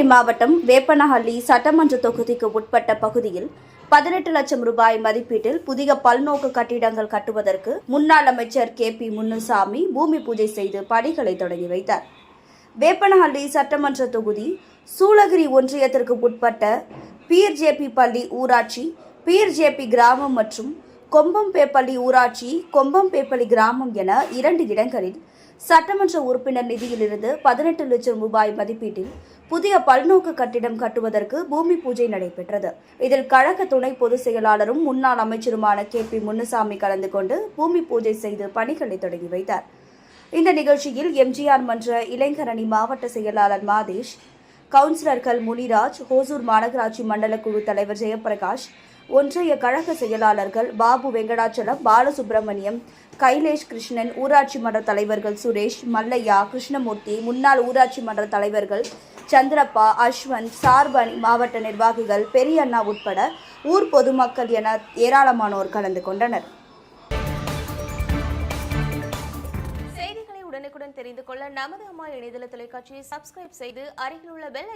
நீலகிரி மாவட்டம் வேப்பனஹள்ளி சட்டமன்ற தொகுதிக்கு உட்பட்ட பகுதியில் பதினெட்டு லட்சம் ரூபாய் மதிப்பீட்டில் புதிய பல்நோக்கு கட்டிடங்கள் கட்டுவதற்கு முன்னாள் அமைச்சர் கே பி முன்னுசாமி பூமி பூஜை செய்து பணிகளை தொடங்கி வைத்தார். வேப்பனஹள்ளி சட்டமன்ற தொகுதி சூளகிரி ஒன்றியத்திற்கு உட்பட்ட பீர் ஜேபி பள்ளி ஊராட்சி பிஆர்ஜேபி கிராமம் மற்றும் கொம்பம்பேப்பள்ளி ஊராட்சி கொம்பம்பேப்பள்ளி கிராமம் என இரண்டு இடங்களில் சட்டமன்ற உறுப்பினர் நிதியிலிருந்து பதினெட்டு லட்சம் ரூபாய் மதிப்பீட்டில் புதிய பல்நோக்கு கட்டிடம் கட்டுவதற்கு பூமி பூஜை நடைபெற்றது. இதில் கழக துணை பொதுச் செயலாளரும் முன்னாள் அமைச்சருமான கே. பி. முன்னுசாமி கலந்து கொண்டு பூமி பூஜை செய்து பணிகளை தொடங்கி வைத்தார். இந்த நிகழ்ச்சியில் எம்ஜிஆர் மன்ற இளைஞரணி மாவட்ட செயலாளர் மாதேஷ் கவுன்சிலர்கள் முனிராஜ் ஹோசூர் மாநகராட்சி மண்டல குழு தலைவர் ஜெயபிரகாஷ் ஒன்றிய கழக செயலாளர்கள் பாபு வெங்கடாச்சலம் பாலசுப்பிரமணியம் கைலேஷ் கிருஷ்ணன் ஊராட்சி மன்ற தலைவர்கள் சுரேஷ் மல்லையா கிருஷ்ணமூர்த்தி முன்னாள் ஊராட்சி மன்ற தலைவர்கள் சந்திரப்பா அஸ்வந்த் சார்பணி மாவட்ட நிர்வாகிகள் பெரியண்ணா உட்பட ஊர் பொதுமக்கள் என ஏராளமானோர் கலந்து கொண்டனர். செய்திகளை உடனுக்குடன் தெரிந்து கொள்ள நமது அம்மா இணையதள தொலைக்காட்சியை சப்ஸ்கிரைப் செய்து அருகில் உள்ள பெல்